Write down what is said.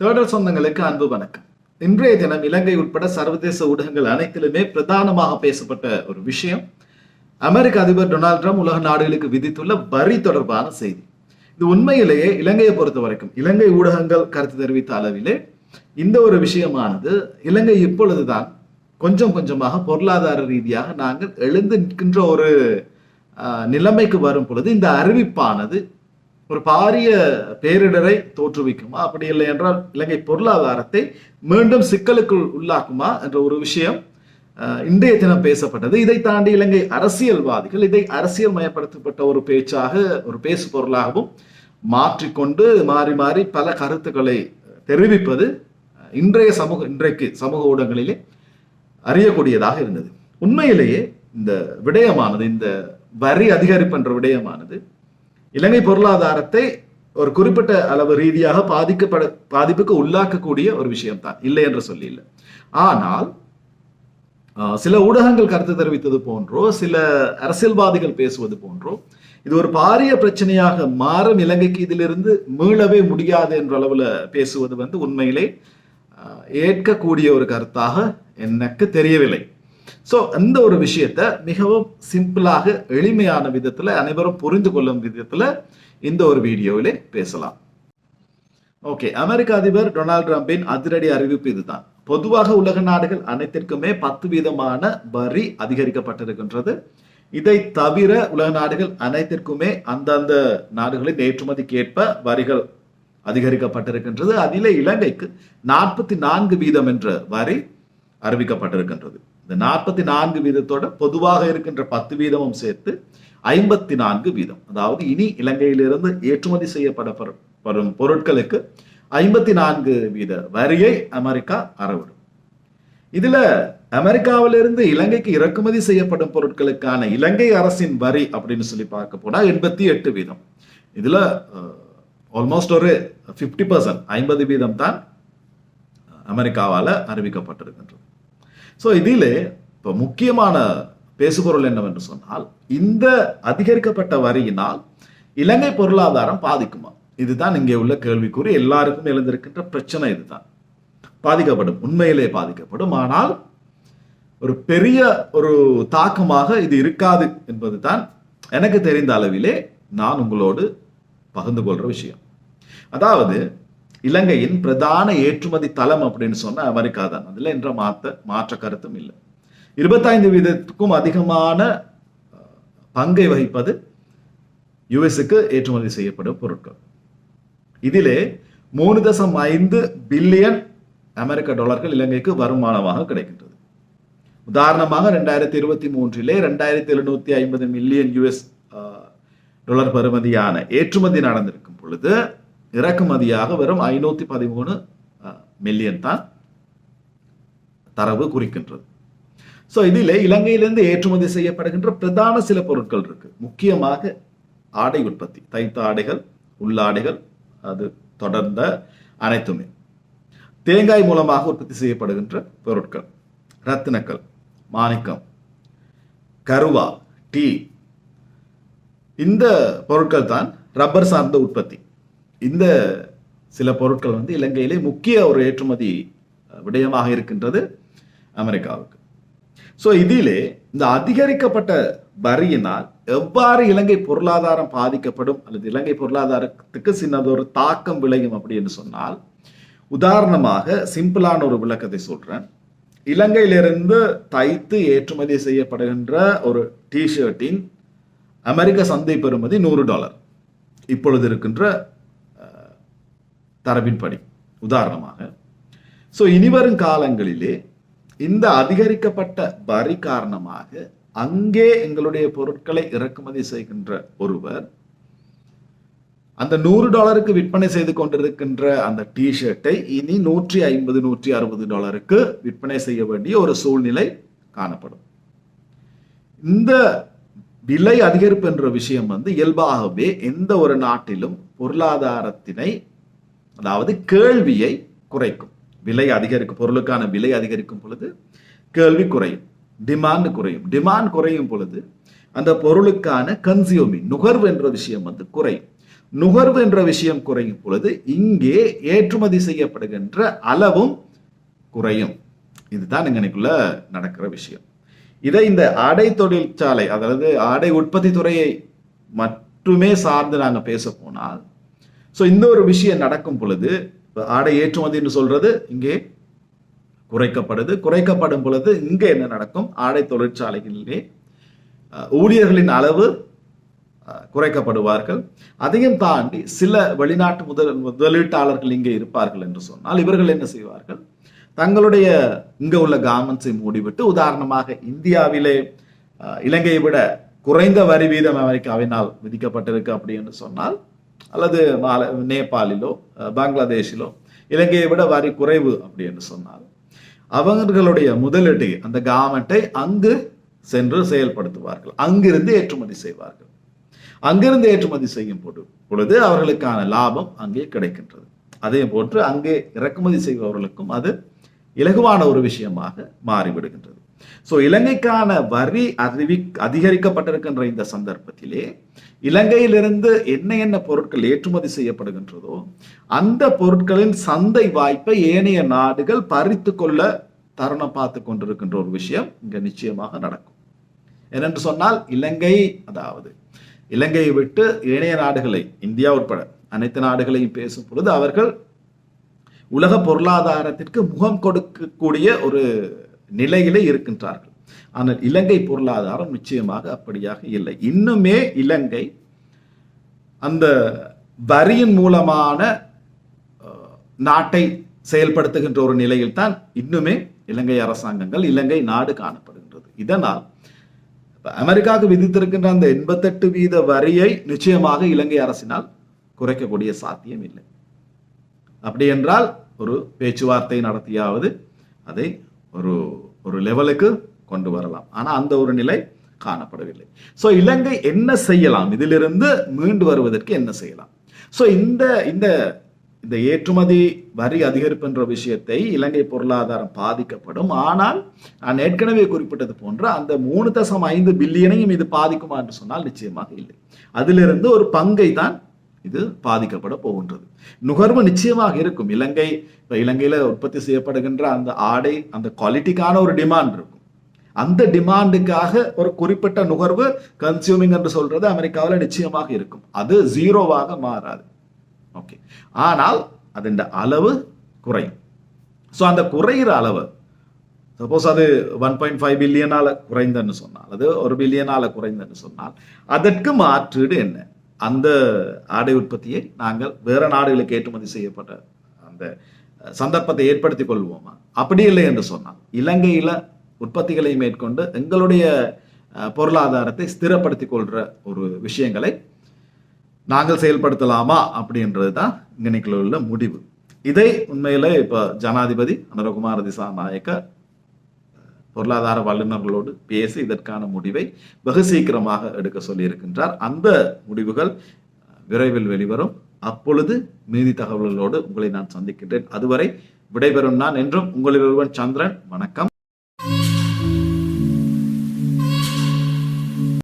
தேடல் சொந்தங்களுக்கு அன்பு வணக்கம். இன்றைய தினம் இலங்கை உட்பட சர்வதேச ஊடகங்கள் அனைத்திலுமே பிரதானமாக பேசப்பட்ட ஒரு விஷயம். அமெரிக்க அதிபர் டொனால்ட் ட்ரம்ப் உலக நாடுகளுக்கு விதித்துள்ள வரி தொடர்பான செய்தி. இது உண்மையிலேயே இலங்கையை பொறுத்த வரைக்கும் இலங்கை ஊடகங்கள் கருத்து தெரிவித்த அளவிலே இந்த ஒரு விஷயமானது இலங்கை இப்பொழுதுதான் கொஞ்சம் கொஞ்சமாக பொருளாதார ரீதியாக நாங்கள் எழுந்து நிற்கின்ற ஒரு நிலைமைக்கு வரும் பொழுது இந்த அறிவிப்பானது ஒரு பாரிய பேரிடரை தோற்றுவிக்குமா? அப்படி இல்லை என்றால் இலங்கை பொருளாதாரத்தை மீண்டும் சிக்கலுக்குள் உள்ளாக்குமா என்ற ஒரு விஷயம் இன்றைய தினம் பேசப்பட்டது. இதை தாண்டி இலங்கை அரசியல்வாதிகள் இதை அரசியல் மயப்படுத்தப்பட்ட ஒரு பேச்சாக ஒரு பேசு பொருளாகவும் மாற்றிக்கொண்டு மாறி மாறி பல கருத்துக்களை தெரிவிப்பது இன்றைய சமூக இன்றைக்கு சமூக ஊடகங்களிலே அறியக்கூடியதாக இருந்தது. உண்மையிலேயே இந்த விடயமானது இந்த வரி அதிகரிப்பு என்ற விடயமானது இலங்கை பொருளாதாரத்தை ஒரு குறிப்பிட்ட அளவு ரீதியாக பாதிக்கப்பட பாதிப்புக்கு உள்ளாக்கக்கூடிய ஒரு விஷயம்தான். இல்லை என்று சொல்லி இல்லை ஆனால் சில ஊடகங்கள் கருத்து தெரிவித்தது போன்றோ சில அரசியல்வாதிகள் பேசுவது போன்றோ இது ஒரு பாரிய பிரச்சனையாக மாறும். இலங்கைக்கு இதிலிருந்து மீளவே முடியாது என்ற அளவுல பேசுவது வந்து உண்மையிலே ஏற்கக்கூடிய ஒரு கருத்தாக எனக்கு தெரியவில்லை. ஸோ அந்த ஒரு விஷயத்தை மிகவும் சிம்பிளாக எளிமையான விதத்துல அனைவரும் புரிந்து கொள்ளும் விதத்துல இந்த ஒரு வீடியோவிலே பேசலாம். ஓகே அமெரிக்க அதிபர் டொனால்ட் ட்ரம்பின் அதிரடி அறிவிப்பு இதுதான். பொதுவாக உலக நாடுகள் அனைத்திற்குமே பத்து வீதமான வரி அதிகரிக்கப்பட்டிருக்கின்றது. இதை தவிர உலக நாடுகள் அனைத்திற்குமே அந்தந்த நாடுகளின் ஏற்றுமதிக்கேற்ப வரிகள் அதிகரிக்கப்பட்டிருக்கின்றது. அதிலே இலங்கைக்கு நாற்பத்தி நான்கு வீதம் என்ற வரி அறிவிக்கப்பட்டிருக்கின்றது. இந்த நாற்பத்தி நான்கு வீதத்தோட பொதுவாக இருக்கின்ற பத்து வீதமும் சேர்த்து ஐம்பத்தி நான்கு வீதம். அதாவது இனி இலங்கையிலிருந்து ஏற்றுமதி செய்யப்படப்படும் பொருட்களுக்கு ஐம்பத்தி நான்கு வீத வரியை அமெரிக்கா அறவிடும். இதுல அமெரிக்காவிலிருந்து இலங்கைக்கு இறக்குமதி செய்யப்படும் பொருட்களுக்கான இலங்கை அரசின் வரி அப்படின்னு சொல்லி பார்க்க போனா எண்பத்தி எட்டு வீதம். இதுல ஆல்மோஸ்ட் ஒரு ஃபிஃப்டி பர்சன்ட் ஐம்பது வீதம் தான் அமெரிக்காவால் அறிவிக்கப்பட்டிருக்கின்றது. ஸோ இதிலே இப்போ முக்கியமான பேசுபொருள் என்னவென்று சொன்னால் இந்த அதிகரிக்கப்பட்ட வரியினால் இலங்கை பொருளாதாரம் பாதிக்குமா? இதுதான் இங்கே உள்ள கேள்விக்குறி. எல்லாருக்கும் எழுந்திருக்கின்ற பிரச்சனை இதுதான். பாதிக்கப்படும் உண்மையிலே பாதிக்கப்படும். ஆனால் ஒரு பெரிய ஒரு தாக்கமாக இது இருக்காது என்பது தான் எனக்கு தெரிந்த அளவிலே நான் உங்களோடு பகிர்ந்து கொள்ற விஷயம். அதாவது இலங்கையின் பிரதான ஏற்றுமதி தளம் அப்படின்னு சொன்ன அமெரிக்கா தான். அதில் என்ற மாத்த மாற்ற கருத்தும் இல்லை. இருபத்தைந்து வீதத்துக்கும் அதிகமான பங்கை வகிப்பது யுஎஸ்க்கு ஏற்றுமதி செய்யப்படும் பொருட்கள். இதிலே மூணு தசம் ஐந்து பில்லியன் அமெரிக்க டாலர்கள் இலங்கைக்கு வருமானமாக கிடைக்கின்றது. உதாரணமாக ரெண்டாயிரத்தி இருபத்தி மூன்றிலே ரெண்டாயிரத்தி எழுநூத்தி ஐம்பது மில்லியன் யுஎஸ் டாலர் பெறுமதியான ஏற்றுமதி நடந்திருக்கும் பொழுது இறக்குமதியாக வெறும் ஐநூத்தி பதிமூணு மில்லியன் தான் தரவு குறிக்கின்றது. ஸோ இதிலே இலங்கையிலிருந்து ஏற்றுமதி செய்யப்படுகின்ற பிரதான சில பொருட்கள் இருக்கு. முக்கியமாக ஆடை உற்பத்தி தைத்த ஆடைகள் உள்ளாடைகள் அது தொடர்ந்த அனைத்துமே. தேங்காய் மூலமாக உற்பத்தி செய்யப்படுகின்ற பொருட்கள் ரத்தினக்கல் மாணிக்கம் கருவா டீ. இந்த பொருட்கள் தான் ரப்பர் சார்ந்த உற்பத்தி. இந்த சில பொருட்கள் வந்து இலங்கையிலே முக்கிய ஒரு ஏற்றுமதி விடயமாக இருக்கின்றது அமெரிக்காவுக்கு. ஸோ இதிலே இந்த அதிகரிக்கப்பட்ட வரியினால் எவ்வாறு இலங்கை பொருளாதாரம் பாதிக்கப்படும் அல்லது இலங்கை பொருளாதாரத்துக்கு சின்னதொரு தாக்கம் விளையும் அப்படின்னு சொன்னால் உதாரணமாக சிம்பிளான ஒரு விளக்கத்தை சொல்றேன். இலங்கையிலிருந்து தைத்து ஏற்றுமதி செய்யப்படுகின்ற ஒரு டிஷர்ட்டின் அமெரிக்க சந்தை பெறுமதி நூறு டாலர். இப்பொழுது இருக்கின்ற தரவின்படி உதாரணமாக ஸோ இனிவரும் காலங்களிலே இந்த அதிகரிக்கப்பட்ட வரி காரணமாக அங்கே எங்களுடைய பொருட்களை இறக்குமதி செய்கின்ற ஒருவர் அந்த நூறு டாலருக்கு விற்பனை செய்து கொண்டிருக்கின்ற அந்த டிஷர்ட்டை இனி நூற்றி ஐம்பது நூற்றி அறுபது டாலருக்கு விற்பனை செய்ய வேண்டிய ஒரு சூழ்நிலை காணப்படும். இந்த விலை அதிகரிப்பு என்ற விஷயம் வந்து இயல்பாகவே எந்த ஒரு நாட்டிலும் பொருளாதாரத்தினை அதாவது கேள்வியை குறைக்கும். விலை அதிகரிக்கும் பொருளுக்கான விலை அதிகரிக்கும் பொழுது கேள்வி குறையும் டிமாண்ட் குறையும். டிமாண்ட் குறையும் பொழுது அந்த பொருளுக்கான கன்சியூமிங் நுகர்வு என்ற விஷயம் வந்து குறையும். நுகர்வு என்ற விஷயம் குறையும் பொழுது இங்கே ஏற்றுமதி செய்யப்படுகின்ற அளவும் குறையும். இதுதான் இங்கனைக்குள்ள நடக்கிற விஷயம். இதை இந்த ஆடை தொழிற்சாலை அதாவது ஆடை உற்பத்தி துறையை மட்டுமே சார்ந்து நாங்கள் பேச போனால் ஸோ இந்த ஒரு விஷயம் நடக்கும் பொழுது இப்போ ஆடை ஏற்றுமதின்னு சொல்றது இங்கே குறைக்கப்படுது. குறைக்கப்படும் பொழுது இங்கே என்ன நடக்கும்? ஆடை தொழிற்சாலைகளிலே ஊழியர்களின் அளவு குறைக்கப்படுவார்கள். அதையும் தாண்டி சில வெளிநாட்டு முதல் முதலீட்டாளர்கள் இங்கே இருப்பார்கள் என்று சொன்னால் இவர்கள் என்ன செய்வார்கள்? தங்களுடைய இங்கே உள்ள கார்மெண்ட்ஸை மூடிவிட்டு உதாரணமாக இந்தியாவிலே இலங்கையை விட குறைந்த வரி வீதம் அமெரிக்காவினால் விதிக்கப்பட்டிருக்கு அப்படின்னு சொன்னால் அல்லது மால- நேபாளிலோ பங்களாதேஷிலோ இலங்கையை விட வரி குறைவு அப்படின்னு சொன்னார் அவர்களுடைய முதலீட்டை அந்த கார்மெண்ட்டை அங்கு சென்று செயல்படுத்துவார்கள். அங்கிருந்து ஏற்றுமதி செய்வார்கள். அங்கிருந்து ஏற்றுமதி செய்யும் பொழுது அவர்களுக்கான லாபம் அங்கே கிடைக்கின்றது. அதே போன்று அங்கே இறக்குமதி செய்பவர்களுக்கும் அது இலகுவான ஒரு விஷயமாக மாறிவிடுகின்றது. ஸோ இலங்கைக்கான வரி அறிவி அதிகரிக்கப்பட்டிருக்கின்ற இந்த சந்தர்ப்பத்திலே இலங்கையிலிருந்து என்ன என்ன பொருட்கள் ஏற்றுமதி செய்யப்படுகின்றதோ அந்த பொருட்களின் சந்தை வாய்ப்பை ஏனைய நாடுகள் பறித்து கொள்ள தருணம் பார்த்து கொண்டிருக்கின்ற ஒரு விஷயம் இங்கே நிச்சயமாக நடக்கும். ஏனென்று சொன்னால் இலங்கை அதாவது இலங்கையை விட்டு ஏனைய நாடுகளை இந்தியா உட்பட அனைத்து நாடுகளையும் பேசும் பொழுது அவர்கள் உலக பொருளாதாரத்திற்கு முகம் கொடுக்கக்கூடிய ஒரு நிலையிலே இருக்கின்றார்கள். ஆனால் இலங்கை பொருளாதாரம் நிச்சயமாக அப்படியாக இல்லை. இன்னுமே இலங்கை அந்த வரியின் மூலமான நாட்டை செயல்படுத்துகின்ற ஒரு நிலையில் தான் இன்னுமே இலங்கை அரசாங்கங்கள் இலங்கை நாடு காணப்படுகின்றது. இதனால் அமெரிக்காவுக்கு விதித்திருக்கின்ற அந்த எண்பத்தெட்டு வீத வரியை நிச்சயமாக இலங்கை அரசினால் குறைக்கக்கூடிய சாத்தியம் இல்லை. அப்படி என்றால் ஒரு பேச்சுவார்த்தை நடத்தியாவது அதை ஒரு ஒரு லெவலுக்கு கொண்டு வரலாம். ஆனால் அந்த ஒரு நிலை காணப்படவில்லை. ஸோ இலங்கை என்ன செய்யலாம்? இதிலிருந்து மீண்டு வருவதற்கு என்ன செய்யலாம்? ஸோ இந்த இந்த இந்த ஏற்றுமதி வரி அதிகரிப்பு என்ற விஷயத்தை இலங்கை பொருளாதாரம் பாதிக்கப்படும். ஆனால் நான் ஏற்கனவே குறிப்பிட்டது போன்ற அந்த மூணு தசம் ஐந்து பில்லியனையும் இது பாதிக்குமா என்று சொன்னால் நிச்சயமாக இல்லை. அதிலிருந்து ஒரு பங்கை தான் இது பாதிக்கப்பட போகின்றது. நுகர்வு நிச்சயமாக இருக்கும். இலங்கை இப்போ இலங்கையில் உற்பத்தி செய்யப்படுகின்ற அந்த ஆடை அந்த குவாலிட்டிக்கான ஒரு டிமாண்ட் இருக்கும். அந்த டிமாண்டுக்காக ஒரு குறிப்பிட்ட நுகர்வு கன்சியூமிங் என்று சொல்றது அமெரிக்காவில் நிச்சயமாக இருக்கும். அது ஜீரோவாக மாறாது. ஓகே ஆனால் அதன் அளவு குறையும். ஸோ அந்த குறையிற அளவு சப்போஸ் அது ஒன் பாயிண்ட் ஃபைவ் பில்லியனால குறைந்தன்னு சொன்னால் அது ஒரு பில்லியனால குறைந்தன்னு சொன்னால் அதற்கு மாற்றீடு என்ன? அந்த ஆடை உற்பத்தியை நாங்கள் வேறு நாடுகளுக்கு ஏற்றுமதி செய்யப்பட்ட அந்த சந்தர்ப்பத்தை ஏற்படுத்தி கொள்வோமா? அப்படி இல்லை என்று சொன்னால் இலங்கையில் உற்பத்திகளை மேற்கொண்டு எங்களுடைய பொருளாதாரத்தை ஸ்திரப்படுத்தி கொள்கிற ஒரு விஷயங்களை நாங்கள் செயல்படுத்தலாமா அப்படின்றது தான் இன்னைக்குள்ள உள்ள முடிவு. இதை உண்மையில் இப்போ ஜனாதிபதி அனுரகுமார திசாநாயக்க பொருளாதார வல்லுநர்களோடு பேசி இதற்கான முடிவை வெகு சீக்கிரமாக எடுக்க சொல்லியிருக்கின்றார். அந்த முடிவுகள் விரைவில் வெளிவரும். அப்பொழுது மீதி தகவல்களோடு உங்களை நான் சந்திக்கின்றேன். அதுவரை விடைபெறும் நான் என்றும் உங்களில் ஒருவன் சந்திரன். வணக்கம்.